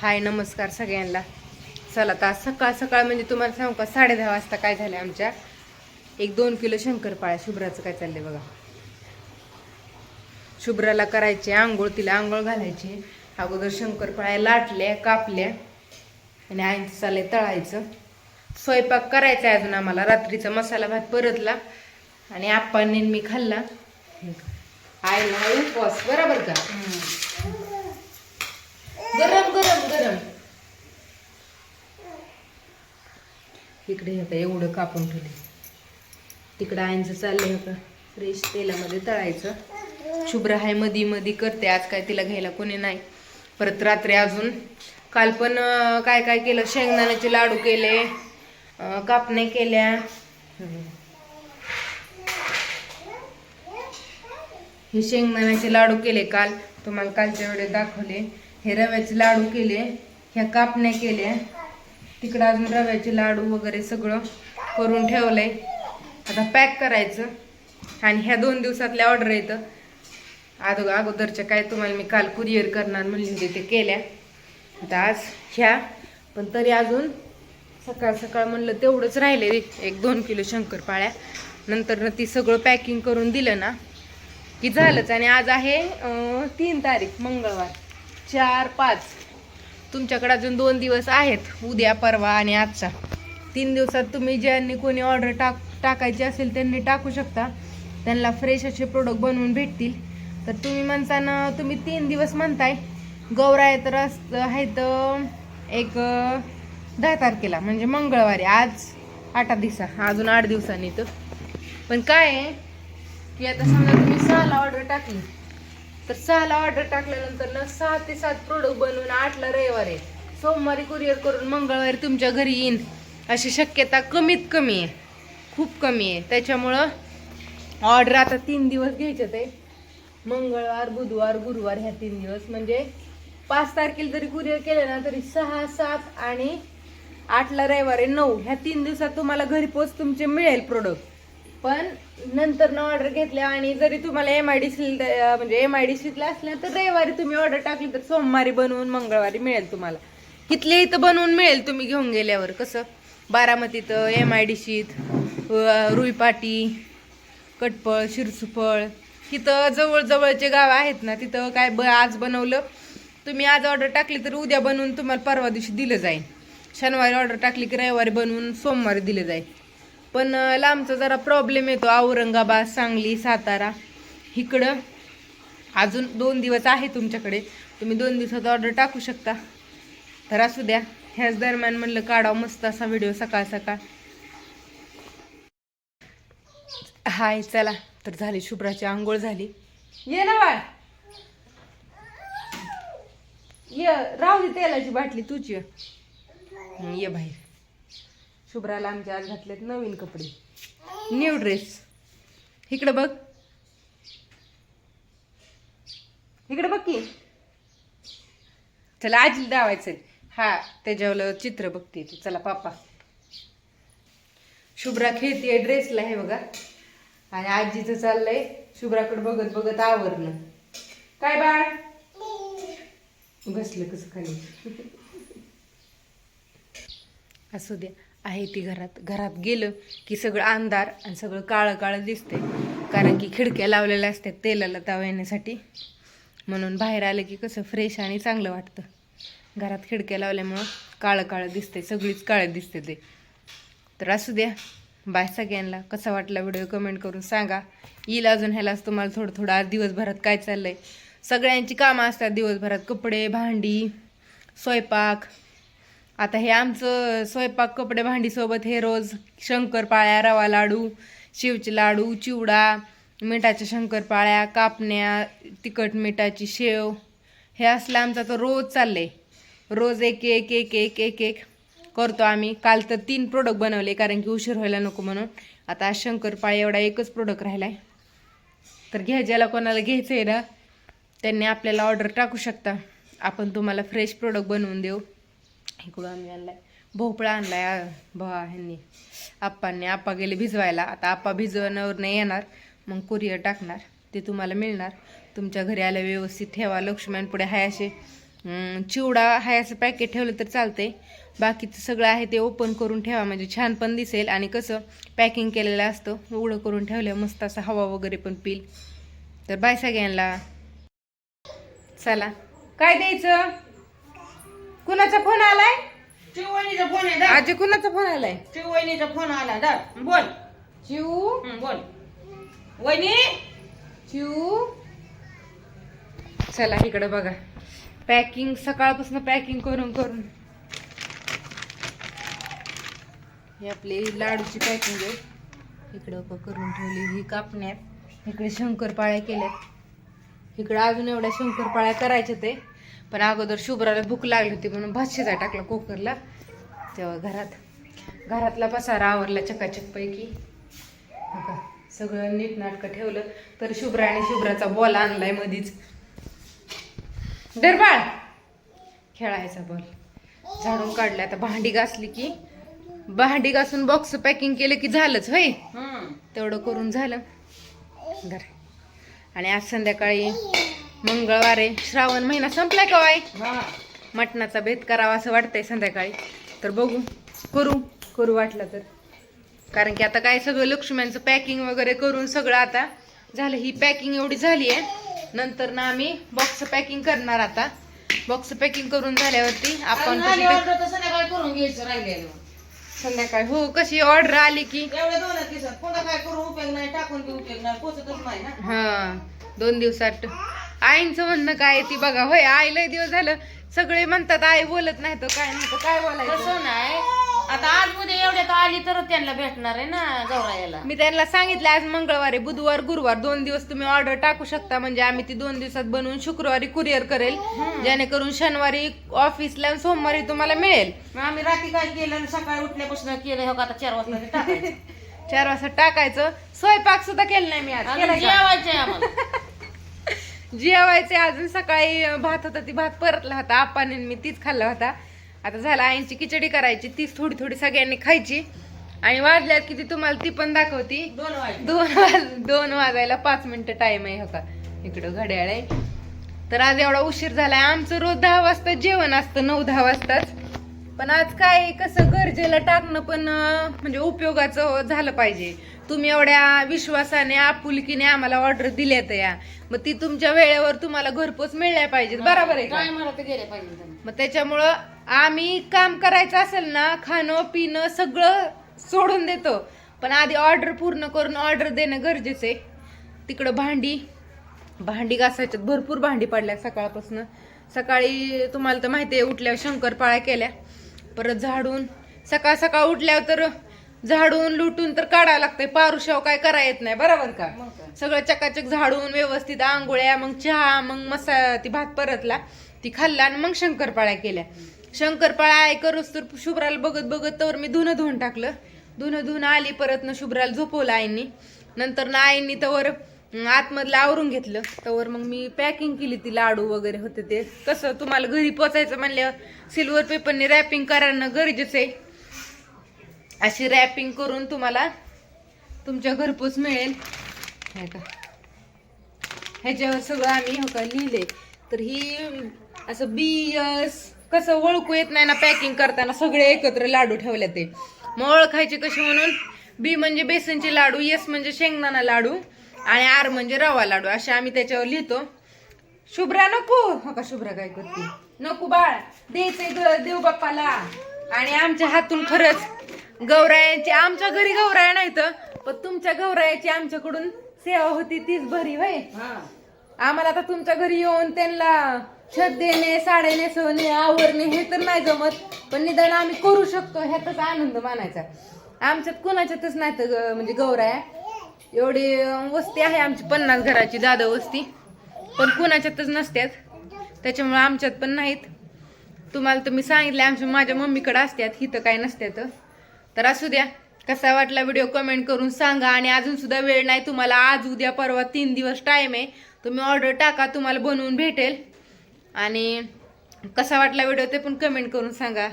हाय नमस्कार सगळ्यांना. चला आता आज सकाळ सकाळ म्हणजे तुम्हाला सांगू का? साडे दहा वाजता काय झालं आमच्या? एक दोन किलो शंकरपाळ्या. शुभ्राचं काय चाललंय बघा. शुभ्राला करायचे आंघोळ तिला आंघोळ घालायची. अगोदर शंकरपाळ्या लाटल्या कापल्या. आणि आईचं चाललंय तळायचं. स्वयंपाक करायचा आहे अजून आम्हाला. रात्रीचा मसाला भात परतला. आणि आप्पांनी मी खाल्ला. आईला उपवास. बरोबर का? गरम गरम गरम. इकडे हे आता एवढं कापून ठेवले तिकडं आईंचं चाललंय का फ्रेश तेलामध्ये तळायचं. शुभ्र हाय मधी मधी करते. आज काय तिला घ्यायला कोणी नाही. परत रात्री अजून. काल पण काय काय केलं? शेंगदाण्याचे लाडू केले. कापणे केल्या. हे शेंगदाण्याचे लाडू केले काल. तुम्हाला कालच्या वेळेस दाखवले. हे रव्याचे लाडू केले ह्या कापण्या केल्या. तिकडं अजून रव्याचे लाडू वगैरे सगळं करून ठेवलंय. आता पॅक करायचं. आणि ह्या दोन दिवसातल्या ऑर्डर येतं अगो अगोदरच्या काय तुम्हाला मी काल कुरिअर करणार म्हणले ते केल्या. आता आज ह्या. पण तरी अजून सकाळ सकाळ म्हणलं तेवढंच राहिले एक दोन किलो शंकरपाळ्या. नंतर ती सगळं पॅकिंग करून दिलं ना की झालंच. आणि आज आहे तीन तारीख मंगळवार. चार पाच. तुमच्याकडे अजून दोन दिवस आहेत उद्या परवा आणि आजचा. तीन दिवसात तुम्ही ज्यांनी कोणी ऑर्डर टाक टाकायची असेल त्यांनी टाकू शकता. त्यांना फ्रेश असे प्रोडक्ट बनवून भेटतील. तर तुम्ही म्हणताना तुम्ही तीन दिवस म्हणताय. गौराय तर आहेत एक दहा तारखेला म्हणजे मंगळवारी आज आठ दिवसा अजून आठ दिवसांनी तर पण काय आहे की आता समजा तुम्ही सहाला ऑर्डर टाकली तर सहाला ऑर्डर टाकल्यानंतर ना सहा ते सात प्रोडक्ट बनवून आठला रविवार आहे सोमवारी कुरिअर करून मंगळवारी तुमच्या घरी येईन. अशी शक्यता कमीत कमी आहे. खूप कमी आहे. त्याच्यामुळं ऑर्डर आता तीन दिवस घ्यायच्यात आहे. मंगळवार बुधवार गुरुवार ह्या तीन दिवस. म्हणजे पाच तारखेला जरी कुरिअर केलं ना तरी सहा सात आणि आठला रविवार आहे नऊ ह्या तीन दिवसात तुम्हाला घरी पोच तुमचे मिळेल प्रोडक्ट पण नंतर न ऑर्डर घेतल्या आणि जरी तुम्हाला एम आय डी सी म्हणजे एम आय डी सीतला असल्या तर रविवारी तुम्ही ऑर्डर टाकली तर सोमवारी बनवून मंगळवारी मिळेल तुम्हाला. कितले इथं बनवून मिळेल तुम्ही घेऊन गेल्यावर कसं? बारामतीत एम आय डी सीत रुईपाटी कटपळ शिरसुफळ तिथं जवळजवळचे गाव आहेत ना तिथं काय ब आज बनवलं. तुम्ही आज ऑर्डर टाकली तर उद्या बनवून तुम्हाला परवा दिवशी दिलं जाईल. शनिवारी ऑर्डर टाकली की रविवारी बनवून सोमवारी दिलं जाईल. पण लांबचा जरा प्रॉब्लेम येतो. औरंगाबाद सांगली सातारा. इकडं अजून दोन दिवस आहे तुमच्याकडे. तुम्ही दोन दिवसात ऑर्डर टाकू शकता. तर असू द्या. ह्याच दरम्यान म्हणलं काढावं मस्त असा व्हिडिओ सकाळ सकाळ. हाय चला. तर झाली शुभ्राची आंघोळ झाली. ये ना बाळ. ये राहू दे तेलाची बाटली तुझी. ये बाहेर. शुभ्राला आमच्या आज घातलेत नवीन कपडे. न्यू ड्रेस इकडं बघ. इकडं बघ की. चला आजीला दावायचं हा त्याच्यावर चित्र बघते ती. चला पापा. शुभ्रा खेळतीये ड्रेसला हे बघा. आणि आजीचं चाललंय शुभ्राकडे बघत बघत आवरणं काय बाळ? बसलं कसं खाली? असू द्या. आहे ती घरात घरात गेलं की सगळं अंधार आणि सगळं काळं काळं दिसतंय. कारण की खिडक्या लावलेल्या असतात तेलाला ताव येण्यासाठी म्हणून बाहेर आलं की कसं फ्रेश आणि चांगलं वाटतं. घरात खिडक्या लावल्यामुळं काळं काळं दिसते सगळीच काळं दिसते ते. तर असू द्या. बाय सगळ्यांना. कसा वाटला व्हिडिओ कमेंट करून सांगा. येईल अजून ह्यालाच तुम्हाला थोडं थोडं. आज दिवसभरात काय चाललं आहे सगळ्यांची कामं असतात दिवसभरात. कपडे भांडी स्वयंपाक. आता हे आमचं स्वयंपाक कपडे भांडीसोबत हे रोज शंकरपाळ्या रवा लाडू शिवचे लाडू चिवडा मिठाच्या शंकरपाळ्या कापण्या तिखट मिठाची शेव हे असलं आमचा तर रोज चाललंय. रोज एक एक एक एक एक एक करतो आम्ही. काल तर तीन प्रोडक्ट बनवले कारण की उशीर व्हायला नको म्हणून. आता आज शंकरपाळी एवढा एकच प्रोडक्ट राहिला आहे तर घ्या ज्याला कोणाला घ्यायचं आहे ना त्यांनी आपल्याला ऑर्डर टाकू शकता. आपण तुम्हाला फ्रेश प्रोडक्ट बनवून देऊ. इकडून आम्ही आणलाय. भोपळा आणलाय आ, भा ह्यांनी. आप्पांनी. आप्पा गेले भिजवायला. आता आप्पा भिजवण्यावर नाही येणार. मग कुरिअर टाकणार. ते तुम्हाला मिळणार. तुमच्या घरी आल्या व्यवस्थित ठेवा. लक्ष्मण पुढे हाय असे चिवडा हाय असं पॅकेट ठेवलं तर चालते बाकीचं सगळं आहे ते ओपन करून ठेवा. म्हणजे छान पण दिसेल. आणि कसं पॅकिंग केलेलं असतं. उघडं करून ठेवलं. मस्त असं हवा वगैरे पण पिल. तर बाय सगळ्यांना. चला. काय द्यायचं? कुणाचा फोन आलाय? चिवणीचा फोन आहे धर. आजी कुणाचा फोन आलाय? चिवणीचा फोन आला धर. बोल. चिऊ हं, बोल. वहिनी? चिऊ चला इकडे बघा. पॅकिंग सकाळपासून पॅकिंग करून करून. हे आपली लाडूची पॅकिंग आहे. इकडं क- करून ठेवली ही कापण्यात. इकडे शंकरपाळ्या केल्यात. इकडे अजून एवढ्या शंकरपाळ्या करायच्या ते. पण अगोदर शुभ्राला भूक लागली होती म्हणून भात शिजाय टाकला कुकरला. तेव्हा घरात घरातला पसारा आवरला चकाचक पैकी हो का? सगळं नीटनाटकं ठेवलं तर शुभ्रा आणि शुभ्राचा बॉल आणलाय मधीच. दरबाळ! खेळायचा बॉल झाडून काढला आता भांडी घासली की. भांडी घासून बॉक्स पॅकिंग केलं की झालंच होय. तेवढं करून झालं. आणि आज संध्याकाळी मंगळवार आहे. श्रावण महिना संपलाय का वाय हा. मटणाचा भेद करावा असं वाटतंय संध्याकाळी. तर बघू करू करू वाटलं तर. कारण की आता काय सगळं लक्ष्म्यांचं पॅकिंग वगैरे करून सगळं आता झालं. ही पॅकिंग एवढी झाली आहे नंतर ना आम्ही बॉक्स पॅकिंग करणार आता. बॉक्स पॅकिंग करून झाल्यावरती आपण संध्याकाळी हो कशी ऑर्डर आली की हा दोन दिवसात. आईंचं म्हणणं काय ती बघा. होय आई लय दिवस झालं सगळे म्हणतात आई बोलत नाही तर काय नाही तर काय बोलायचं? नाही. आता आज उद्या एवढ्यात आली तर त्यांना भेटणार आहे ना गौरायला मी त्यांना सांगितलं आज मंगळवारी बुधवार गुरुवार दोन दिवस तुम्ही ऑर्डर टाकू शकता. म्हणजे आम्ही ती दोन दिवसात बनवून शुक्रवारी कुरिअर करेल. जेणेकरून शनिवारी ऑफिसला आणि सोमवारी तुम्हाला मिळेल. मग आम्ही रात्री काय केलं आणि सकाळी उठल्यापासून केलं हो का आता चार वाजता ते टाकायचं. चार वाजता टाकायचं. स्वयंपाक सुद्धा केला नाही मी आज. आणि केलाय का? जेवायचंय आम्हाला. जेवायचे अजून सकाळी भात होता ती भात परतला होता आपाने मी तीच खाल्ला होता. आता झाला आईंची खिचडी करायची तीच थोडी थोडी सगळ्यांनी खायची. आणि वाजल्यात किती तुम्हाला ती पण दाखवती. दोन वाज दोन वाजायला पाच मिनिटं टाइम आहे हो का? इकडं घड्याळ आहे. तर आज एवढा उशीर झालाय. आमचं रोज दहा वाजता जेवण असतं नऊ दहा वाजताच. पण आज काय कसं गरजेला टाकणं पण म्हणजे उपयोगाचं झालं पाहिजे. तुम्ही एवढ्या विश्वासाने आपुलकीने आम्हाला ऑर्डर दिल्यात या. मग ती तुमच्या वेळेवर तुम्हाला घरपोच मिळल्या पाहिजेत. बरोबर आहे का? काय गेले पाहिजे. मग त्याच्यामुळं आम्ही काम करायचं असेल ना खाणं पिणं सगळं सोडून देतो. पण आधी ऑर्डर पूर्ण करून ऑर्डर देणं गरजेचं आहे. तिकडं भांडी भांडी घासायच्यात. भरपूर भांडी पडल्या सकाळपासून. सकाळी तुम्हाला तर माहिती आहे उठल्यावर शंकरपाळ्या केल्या. परत झाडून. सकाळ सकाळ उठल्यावर तर झाडून लुटून तर काढायला लागतंय. पारुशाव काय करा येत नाही बरोबर का? सगळं चकाचक झाडून व्यवस्थित आंघोळ्या मग चहा मग मसा ती भात परतला ती खाल्ला आणि मग शंकरपाळ्या केल्या. शंकरपाळ्या आहे करूच तर शुभ्राला बघत बघत तर मी धुणं धुवून टाकलं. धुणं धुवून आली परत न शुभ्राला झोपवलं आईंनी. नंतर ना आईंनी तवर अं, आतमधलं आवरून घेतलं. त्यावर मग मी पॅकिंग केली ती लाडू वगैरे होते ते. कसं तुम्हाला घरी पोचायचं म्हणल्यावर सिल्वर पेपरने रॅपिंग करणं गरजेचं आहे. अशी रॅपिंग करून तुम्हाला तुमच्या घरपोच मिळेल. नाही का ह्याच्यावर सगळं आम्ही हो का लिहिले तर ही असं बी यस कसं ओळखू येत नाही ना पॅकिंग करताना सगळे एकत्र लाडू ठेवले ते. मग ओळखायचे कसे म्हणून? बी म्हणजे बेसनचे लाडू यस म्हणजे शेंगदाणा लाडू. आणि आर म्हणजे रवा लाडू असे आम्ही त्याच्यावर लिहितो. शुभ्रा नको. हो का शुभ्रा काय करते? नको बाळ. द्यायचंय ग देव बाप्पाला. आणि आमच्या हातून खरंच गौरायांची आमच्या घरी गौराया नाही तर पण तुमच्या गौरायाची आमच्याकडून सेवा होती तीच भरी हा. आम्हाला आता तुमच्या घरी येऊन त्यांना छत देणे साड्या नेसवणे आवरणे हे तर नाही जमत पण निदान आम्ही करू शकतो ह्यातच आनंद मानायचा. आमच्यात कोणाच्यातच नाही तर म्हणजे गौराया. एवढी वस्ती आहे आमची पन्नास घराची दादा वस्ती. पण कुणाच्यातच नसत्यात. त्याच्यामुळे आमच्यात पण नाहीत. तुम्हाला तर मी सांगितलं आमच्या माझ्या मम्मीकडे असत्यात हिथं काय नसत्यात. तर असू द्या कसा वाटला व्हिडिओ कमेंट करून सांगा. आणि अजून सुद्धा वेळ नाही तुम्हाला आज उद्या परवा तीन दिवस टाईम आहे. तुम्ही ऑर्डर टाका तुम्हाला बनवून भेटेल. आणि कसा वाटला व्हिडिओ ते पण कमेंट करून सांगा.